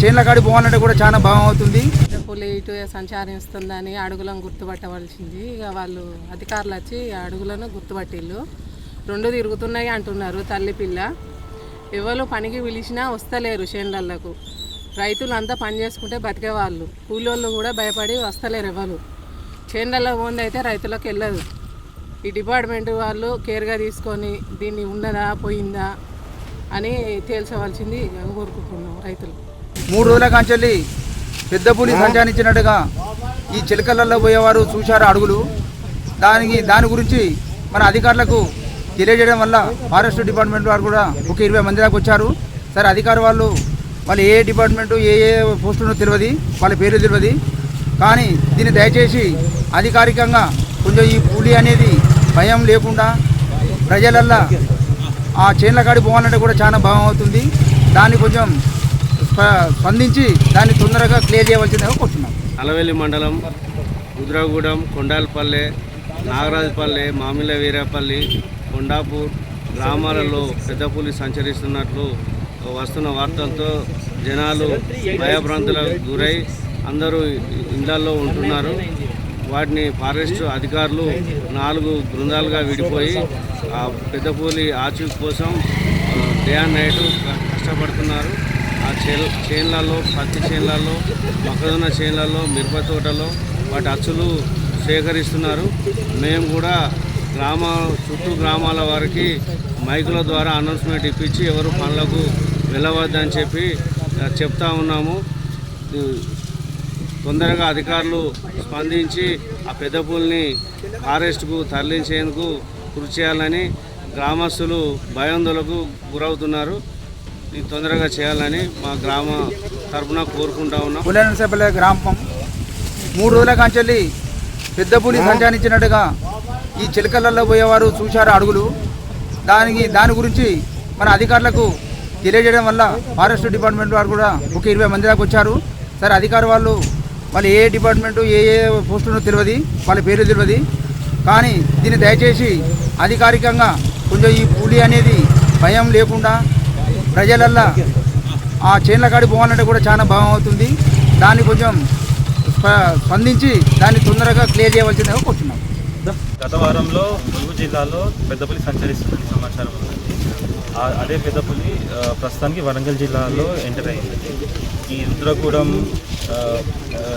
చేన్ల కాడి పోవాలంటే కూడా చాలా భావం అవుతుంది. పులి ఇటు సంచరిస్తుందని అడుగులను గుర్తుపట్టవలసింది. ఇక వాళ్ళు అధికారులు వచ్చి అడుగులను గుర్తుపట్టిళ్ళు రెండు తిరుగుతున్నాయి అంటున్నారు తల్లి పిల్ల. ఎవరు పనికి పిలిచినా వస్తలేరు చేనులకు రైతులు అంతా పని చేసుకుంటే బతికేవాళ్ళు కూలోళ్ళు కూడా భయపడి వస్తలేరు ఎవరు. చేనులలో పోంది అయితే రైతులకు వెళ్ళదు. ఈ డిపార్ట్మెంట్ వాళ్ళు కేర్గా తీసుకొని దీన్ని ఉన్నదా పోయిందా అని తేల్చవలసింది కోరుకుంటున్నాం రైతులు. మూడు రోజుల కాంచెల్లి పెద్ద పులి సంచారించినట్టుగా ఈ చిలకలలో పోయేవారు చూశారు అడుగులు. దానికి దాని గురించి మన అధికారులకు తెలియజేయడం వల్ల ఫారెస్ట్ డిపార్ట్మెంట్ వారు కూడా ఒక ఇరవై మంది దాకా వచ్చారు. సరే అధికారి వాళ్ళు వాళ్ళు ఏ డిపార్ట్మెంటు ఏ ఏ పోస్టులో తెలియదు వాళ్ళ పేరు తెలియదు. కానీ దీన్ని దయచేసి అధికారికంగా కొంచెం ఈ పులి అనేది భయం లేకుండా ప్రజలల్లో ఆ చేన్ల కాడి పోవాలంటే కూడా చాలా భావం అవుతుంది. దాన్ని కొంచెం స్పందించి దాన్ని తొందరగా క్లియర్ చేయవలసిందిగా కోరుతున్నాం. అలవెల్లి మండలం రుద్రగూడెం కొండాలపల్లె నాగరాజపల్లె మామిల వీరపల్లి కొండాపూర్ గ్రామాలలో పెద్ద పులి సంచరిస్తున్నట్లు వస్తున్న వార్తలతో జనాలు భయభ్రాంతులకు గురై అందరూ ఇళ్ళలో ఉంటున్నారు. వాటిని ఫారెస్ట్ అధికారులు నాలుగు బృందాలుగా విడిపోయి ఆ పెద్ద ఆచూ కోసం డే అండ్ నైట్ కష్టపడుతున్నారు. ఆ చేనులలో చేన్లలో పత్తి చేన్లలో మొక్కజొన్న చేన్లలో మిరప తోటలో వాటి అచ్చులు సేకరిస్తున్నారు. మేము కూడా గ్రామ చుట్టూ గ్రామాల వారికి మైకుల ద్వారా అనౌన్స్మెంట్ ఇప్పించి ఎవరు పనులకు వెళ్ళవద్దని చెప్పి చెప్తా ఉన్నాము. తొందరగా అధికారులు స్పందించి ఆ పెద్ద పూలని ఫారెస్ట్కు తరలించేందుకు కృషి చేయాలని గ్రామస్తులు భయాందోళనకు గురవుతున్నారు. ఇది తొందరగా చేయాలని మా గ్రామ తరఫున కోరుకుంటా ఉన్నాం. పులనసపల్లె గ్రామం. మూడు రోజుల కాంచెల్లి పెద్ద పులి సంచారించినట్టుగా ఈ చిలకలలో పోయేవారు చూశారు అడుగులు. దానికి దాని గురించి మన అధికారులకు తెలియజేయడం వల్ల ఫారెస్ట్ డిపార్ట్మెంట్ వారు కూడా ఒక ఇరవై మంది దాకా వచ్చారు. సరే అధికారి వాళ్ళు వాళ్ళు ఏ డిపార్ట్మెంటు ఏ ఏ పోస్టులో తెలియదు. వాళ్ళ పేరు తెలియదు. కానీ దీన్ని దయచేసి అధికారికంగా కొంచెం ఈ పులి అనేది భయం లేకుండా ప్రజలల్లా ఆ చేనుల కాడి పోవాలంటే కూడా చాలా భావం అవుతుంది. దాన్ని కొంచెం స్ప- స్పందించి దాన్ని తొందరగా క్లియర్ చేయవలసిందిగా కోరుతున్నాం. గత వారంలో ములుగు జిల్లాలో పెద్దపులి సంచరిస్తుందని సమాచారం ఉంది అదే పెద్దపల్లి ప్రస్తుతానికి వరంగల్ జిల్లాలో ఎంటర్ అయింది. ఈ రుద్రగూడెం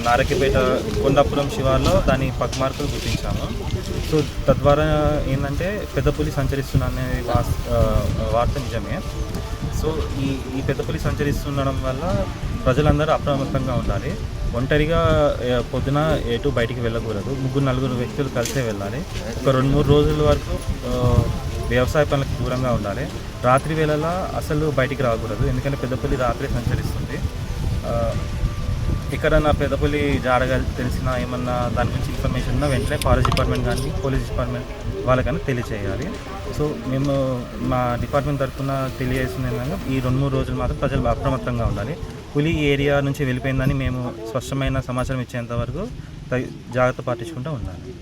నారకిపేట కొండాపురం శివార్లో దాని పక్మార్కులు గుర్తించాము. సో తద్వారా ఏంటంటే పెద్దపులి సంచరిస్తున్న అనే వార్త నిజమే. సో ఈ ఈ పెద్దపల్లి సంచరిస్తుండడం వల్ల ప్రజలందరూ అప్రమత్తంగా ఉండాలి. ఒంటరిగా పొద్దున ఎటు బయటికి వెళ్ళకూడదు. ముగ్గురు నలుగురు వ్యక్తులు కలిసే వెళ్ళాలి. ఒక రెండు మూడు రోజుల వరకు వ్యవసాయ పనులకు దూరంగా ఉండాలి. రాత్రి వేళలా అసలు బయటికి రాకూడదు. ఎందుకంటే పెద్దపల్లి రాత్రి సంచరిస్తుంది. ఎక్కడన్నా పెద్దపల్లి జాడగా తెలిసిన ఏమన్నా దాని గురించి ఇన్ఫర్మేషన్ ఉన్నా వెంటనే ఫారెస్ట్ డిపార్ట్మెంట్ కానీ పోలీస్ డిపార్ట్మెంట్ వాళ్ళకన్నా తెలియచేయాలి. సో మేము మా డిపార్ట్మెంట్ తరఫున తెలియజేసిన విధంగా ఈ రెండు మూడు రోజులు మాత్రం ప్రజలు అప్రమత్తంగా ఉండాలి. పులి ఏరియా నుంచి వెళ్ళిపోయిందని మేము స్పష్టమైన సమాచారం ఇచ్చేంత వరకు జాగ్రత్త పాటించుకుంటూ ఉండాలి.